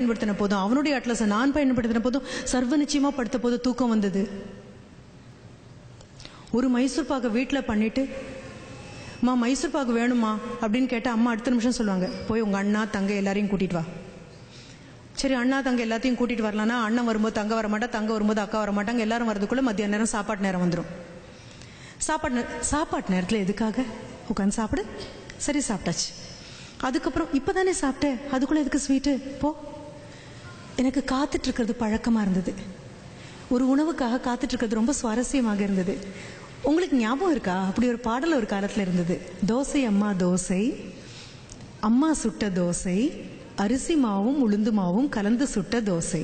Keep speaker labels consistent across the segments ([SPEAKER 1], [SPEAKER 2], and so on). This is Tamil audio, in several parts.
[SPEAKER 1] பயன்படுத்தின போதும் அவனுடைய அட்லஸை நான் பயன்படுத்தின போதும் சர்வ நிச்சயமா படுத்த போது தூக்கம் வந்தது. ஒரு மைசூர் பாக்கு வீட்டில் பண்ணிட்டு அம்மா மைசூர் பாக்கு வேணுமா? அப்படின்னு கேட்டால் அம்மா அடுத்த நிமிஷம் சொல்லுவாங்க போய் உங்கள் அண்ணா தங்க எல்லாரையும் கூட்டிட்டு வா. சரி அண்ணா தங்க எல்லாத்தையும் கூட்டிட்டு வரலான்னா அண்ணன் வரும்போது தங்க வர மாட்டா தங்க வரும்போது அக்கா வர மாட்டாங்க எல்லாரும் வரதுக்குள்ள மத்திய நேரம் சாப்பாட்டு நேரம் வந்துடும் சாப்பாடு சாப்பாட்டு நேரத்தில் எதுக்காக? உட்காந்து சாப்பிடு. சரி சாப்பிட்டாச்சு. அதுக்கப்புறம் இப்போதானே சாப்பிட்டேன் அதுக்குள்ளே எதுக்கு ஸ்வீட்டு போ. எனக்கு காத்துட்டு இருக்கிறது பழக்கமாக இருந்தது. ஒரு உணவுக்காக காத்துட்டு இருக்கிறது ரொம்ப சுவாரஸ்யமாக இருந்தது. உங்களுக்கு ஞாபகம் இருக்கா? அப்படி ஒரு பாடல் ஒரு காலத்தில் இருந்தது. தோசை அம்மா தோசை அம்மா சுட்ட தோசை அரிசி மாவும் உளுந்து மாவும் கலந்து சுட்ட தோசை.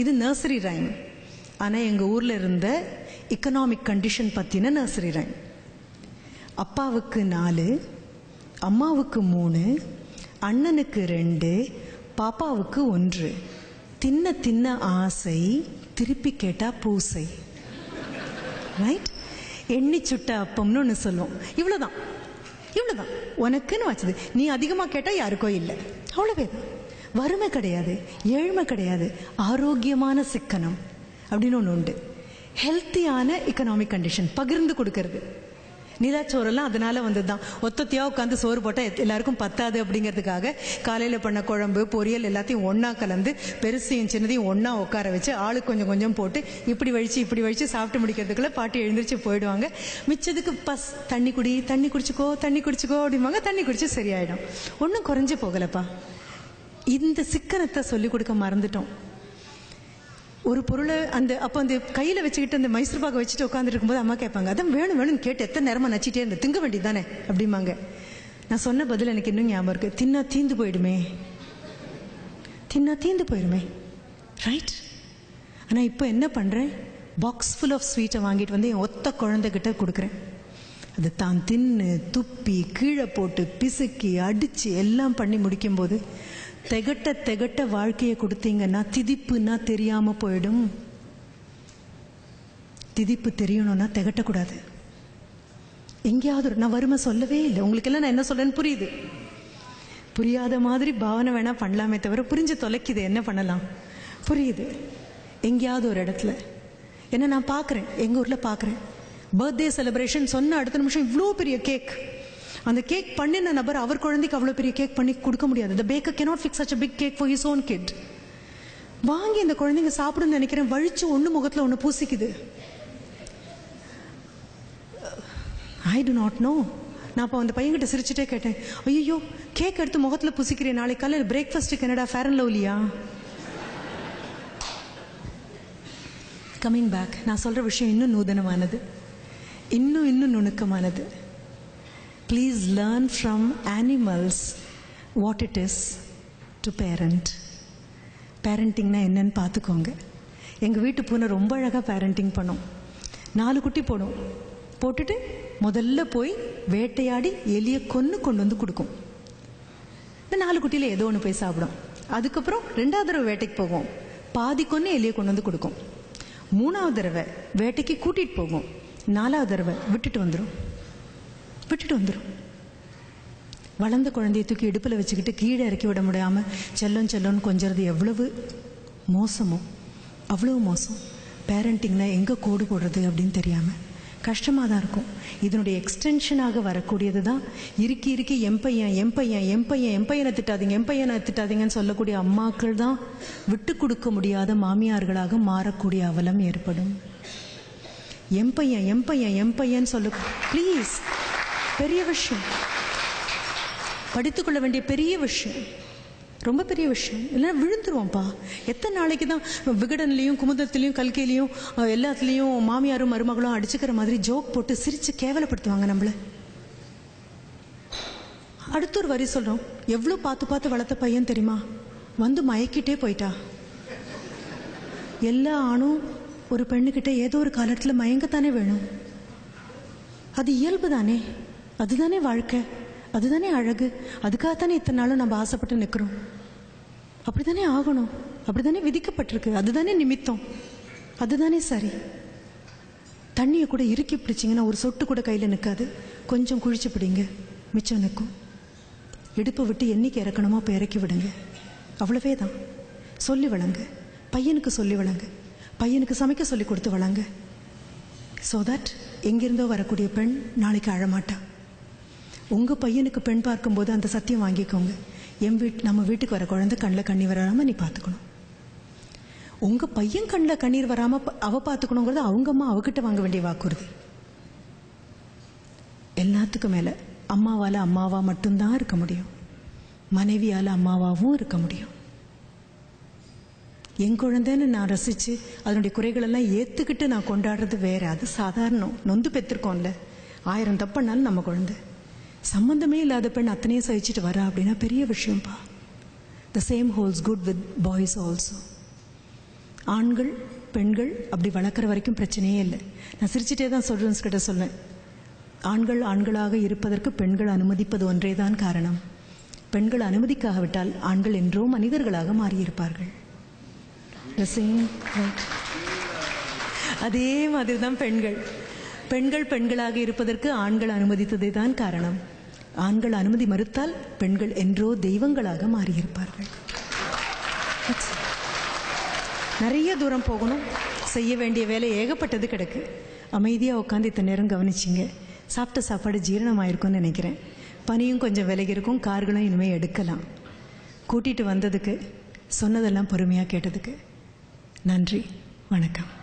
[SPEAKER 1] இது நர்சரி ரைம் ஆனால் எங்கள் ஊரில் இருந்த எக்கனாமிக் கண்டிஷன் பற்றின நர்சரி ரைம் அப்பாவுக்கு நாலு அம்மாவுக்கு மூணு அண்ணனுக்கு ரெண்டு பாப்பாவுக்கு ஒன்று. தின்ன தின்ன ஆசை திருப்பி கேட்டா பூசை. ரைட் எண்ணி சுட்ட அப்பம்னு ஒன்று சொல்லுவோம். இவ்வளோதான் இவ்வளோதான் உனக்குன்னு வச்சது. நீ அதிகமாக கேட்டால் யாருக்கோ இல்லை. அவ்வளோவே. தான் வறுமை கிடையாது ஏழ்மை கிடையாது ஆரோக்கியமான சிக்கனம். அப்படின்னு ஒன்று உண்டு. ஹெல்த்தியான எக்கனாமிக் கண்டிஷன் பகிர்ந்து கொடுக்கறது. நிலாச்சோறெல்லாம் அதனால வந்ததுதான். தான் உட்காந்து சோறு போட்டால் எல்லாருக்கும் பத்தாது அப்படிங்கிறதுக்காக காலையில் பண்ண குழம்பு பொரியல் எல்லாத்தையும் ஒன்றா கலந்து பெருசையும் சின்னதையும் ஒன்றா உட்கார வச்சு ஆளுக்கு கொஞ்சம் கொஞ்சம் போட்டு இப்படி வழிச்சு இப்படி வழிச்சு சாப்பிட்டு முடிக்கிறதுக்குள்ள பாட்டி எழுந்திரிச்சு போயிடுவாங்க. மிச்சதுக்கு பஸ் தண்ணி குடி தண்ணி குடிச்சுக்கோ தண்ணி குடிச்சுக்கோ அப்படிம்பாங்க. தண்ணி குடிச்சு சரியாயிடும். ஒன்றும் குறைஞ்சு போகலப்பா. இந்த சிக்கனத்தை சொல்லிக் கொடுக்க மறந்துட்டோம். ஒரு பொருளை அந்த அப்போ அந்த கையில் வச்சுக்கிட்டு அந்த மைசூர் பாக்கை வச்சுட்டு உட்காந்துருக்கும் இருக்கும்போது அம்மா கேட்பாங்க அதான் வேணும் வேணும்னு கேட்டு எத்தனை நேரமா நச்சிட்டே இருந்த? திங்க வேண்டியது தானே? அப்படிம்பாங்க. நான் சொன்ன பதில் எனக்கு இன்னும் ஞாபகம் இருக்கு. தின்னா தீந்து போயிடுமே. தின்னா தீந்து போயிடுமே ரைட் ஆனால் இப்போ என்ன பண்ணுறேன் பாக்ஸ் ஃபுல் ஆஃப் ஸ்வீட்டை வாங்கிட்டு வந்து என் ஒத்த குழந்தைகிட்ட கொடுக்குறேன். அது தான் தின்னு துப்பி கீழே போட்டு பிசுக்கி அடித்து எல்லாம் பண்ணி முடிக்கும்போது திகட்ட திகட்ட வாழ்க்கையை கொடுத்தீங்கன்னா திதிப்புன்னா தெரியாம போயிடும். திதிப்பு தெரியணும்னா திகட்டக்கூடாது. எங்கேயாவது ஒரு- நான் வறுமை சொல்லவே இல்லை. உங்களுக்கெல்லாம் நான் என்ன சொல்றேன்னு புரியுது. புரியாத மாதிரி பாவனை வேணா பண்ணலாமே தவிர புரிஞ்சு தொலைக்குது. என்ன பண்ணலாம்? புரியுது. எங்கேயாவது ஒரு இடத்துல. என்ன நான் பார்க்குறேன். எங்கள் ஊரில் பார்க்குறேன். பர்த்டே செலிப்ரேஷன் சொன்ன அடுத்த நிமிஷம் இவ்வளோ பெரிய கேக் அந்த கேக் பண்ணின நபர் அவர் குழந்தைக்கு அவ்வளோ பெரிய கேக் பண்ணி கொடுக்க முடியாது. The baker cannot fix such a big cake for his own வாங்கி இந்த குழந்தைங்க சாப்பிடுன்னு நினைக்கிறேன் வழிச்சு ஒன்று முகத்தில் ஒன்று பூசிக்குது. ஐ டு நாட் நோ நான் அப்போ அந்த பையன்கிட்ட சிரிச்சுட்டே கேட்டேன் ஐயோ கேக் எடுத்து முகத்தில் புசிக்கிறேன் நாளைக்கு காலையில் பிரேக்ஃபாஸ்ட்டுக்கு என்னடா ஃபேர் அண்ட் லவ்லியா கம்மிங் பேக் நான் சொல்கிற விஷயம் இன்னும் நூதனமானது. இன்னும் இன்னும் நுணுக்கமானது. Please learn from animals what it is to parent. பேரண்டிங்னா என்னன்னு பார்த்துக்கோங்க. எங்கள் வீட்டு பூனை ரொம்ப அழகாக பேரண்டிங் பண்ணும். நாலு குட்டி போடும். போட்டுட்டு முதல்ல போய் வேட்டையாடி எலியை கொன்று கொண்டு வந்து கொடுக்கும். இந்த நாலு குட்டியில் ஏதோ ஒன்று போய் சாப்பிடும். அதுக்கப்புறம் ரெண்டாவது தடவை வேட்டைக்கு போகும். பாதி கொன்று எலியை கொண்டு வந்து கொடுக்கும். மூணாவது தடவை வேட்டைக்கு கூட்டிகிட்டு போகும். நாலாவது தடவை விட்டுட்டு வந்துடும் விட்டுட்டு வந்துடும் வளர்ந்த குழந்தைய தூக்கி இடுப்பில் வச்சுக்கிட்டு கீழே இறக்கி விட முடியாம செல்லம் செல்லம்னு கொஞ்சிறது எவ்வளவு மோசமோ அவ்வளவு மோசம். பேரண்டிங்னா எங்கே கோடு போடுறது அப்படின்னு தெரியாமல் கஷ்டமாக தான் இருக்கும். இதனுடைய எக்ஸ்டென்ஷனாக வரக்கூடியது தான் இருக்கி இருக்கி என் பையன் என் பையன் என் பையன் என் பையனை திட்டாதீங்க என் பையனை திட்டாதீங்கன்னு சொல்லக்கூடிய அம்மாக்கள் தான் விட்டு கொடுக்க முடியாத மாமியார்களாக மாறக்கூடிய அவலம் ஏற்படும். என் பையன் என் பையன் என் பையன் சொல்ல ப்ளீஸ் பெரிய விஷயம். படித்துக்கொள்ள வேண்டிய பெரிய விஷயம். ரொம்ப பெரிய விஷயம். இல்லைன்னா விழுந்துருவோம்ப்பா. எத்தனை நாளைக்கு தான் விகடன்லேயும் குமுதத்துலேயும் கல்கையிலையும் எல்லாத்துலேயும் மாமியாரும் மருமகளும் அடிச்சுக்கிற மாதிரி ஜோக் போட்டு சிரித்து கேவலப்படுத்துவாங்க நம்மள. அடுத்த ஒரு வரி சொல்கிறோம் எவ்வளோ பார்த்து பார்த்து வளர்த்த பையன் தெரியுமா? வந்து மயக்கிட்டே போயிட்டா. எல்லா ஆணும் ஒரு பெண்ணுக்கிட்ட ஏதோ ஒரு காலத்தில் மயங்கத்தானே வேணும். அது இயல்பு தானே அதுதானே வாழ்க்கை. அதுதானே அழகு. அதுக்காகத்தானே இத்தனை நாளும் நம்ம ஆசைப்பட்டு நிற்கிறோம் அப்படிதானே ஆகணும். அப்படிதானே விதிக்கப்பட்டிருக்கு. அதுதானே நிமித்தம். அதுதானே சரி. தண்ணியை கூட இறுக்கி பிடிச்சிங்கன்னா ஒரு சொட்டு கூட கையில் நிற்காது கொஞ்சம் குழிச்சு பிடிங்க. மிச்சம் நிற்கும். இடுப்பை விட்டு என்னைக்கு இறக்கணுமோ அப்போ இறக்கி விடுங்க. அவ்வளவே தான். சொல்லி வளங்க பையனுக்கு சொல்லி வளங்க பையனுக்கு சமைக்க சொல்லி கொடுத்து வளங்க ஸோ தட் எங்கிருந்தோ வரக்கூடிய பெண் நாளைக்கு அழமாட்டான் உங்கள் பையனுக்கு பெண் பார்க்கும்போது அந்த சத்தியம் வாங்கிக்கோங்க. என் வீட் நம்ம வீட்டுக்கு வர குழந்தை கண்ணில் கண்ணீர் வராமல் நீ பார்த்துக்கணும். உங்கள் பையன் கண்ணில் கண்ணீர் வராமல் அவ பார்த்துக்கணுங்கிறது அவங்க அம்மா அவகிட்ட வாங்க வேண்டிய வாக்குறுதி. எல்லாத்துக்கும் மேலே அம்மாவால் அம்மாவா மட்டும்தான் இருக்க முடியும். மனைவியால் அம்மாவாகவும் இருக்க முடியும். என் குழந்தைன்னு நான் ரசித்து அதனுடைய குறைகளெல்லாம் ஏற்றுக்கிட்டு நான் கொண்டாடுறது வேற. அது சாதாரணம். நொந்து பெற்றிருக்கோம்ல ஆயிரம் தப்புனாலும் நம்ம குழந்தை. சம்மந்தமே இல்லாத பெண் அத்தனையும் சகிச்சுட்டு வரா அப்படின்னா பெரிய விஷயம்ப்பா the same holds good with boys also ஆண்கள் பெண்கள் அப்படி வளர்க்குற வரைக்கும் பிரச்சனையே இல்லை. நான் சிரிச்சிட்டே தான் ஸ்டூடெண்ட்ஸ் கிட்ட சொன்னேன் ஆண்கள் ஆண்களாக இருப்பதற்கு பெண்கள் அனுமதிப்பது ஒன்றே தான் காரணம். பெண்கள் அனுமதிக்காகவிட்டால் ஆண்கள் என்றோ மனிதர்களாக மாறியிருப்பார்கள். அதே மாதிரி தான் பெண்கள். பெண்கள் பெண்களாக இருப்பதற்கு ஆண்கள் அனுமதித்ததே தான் காரணம். ஆண்கள் அனுமதி மறுத்தால் பெண்கள் என்றோ தெய்வங்களாக மாறியிருப்பார்கள். நிறைய தூரம் போகணும். செய்ய வேண்டிய வேலை ஏகப்பட்டது கிடக்கு. அமைதியாக உட்காந்து இத்தனை நேரம் கவனிச்சிங்க. சாப்பிட்ட சாப்பாடு ஜீரணமாயிருக்கும்னு நினைக்கிறேன். பனியும் கொஞ்சம் விலகி இருக்கும். கார்களும் இனிமேல் எடுக்கலாம். கூட்டிகிட்டு வந்ததுக்கு சொன்னதெல்லாம் பொறுமையாக கேட்டதுக்கு நன்றி. வணக்கம்.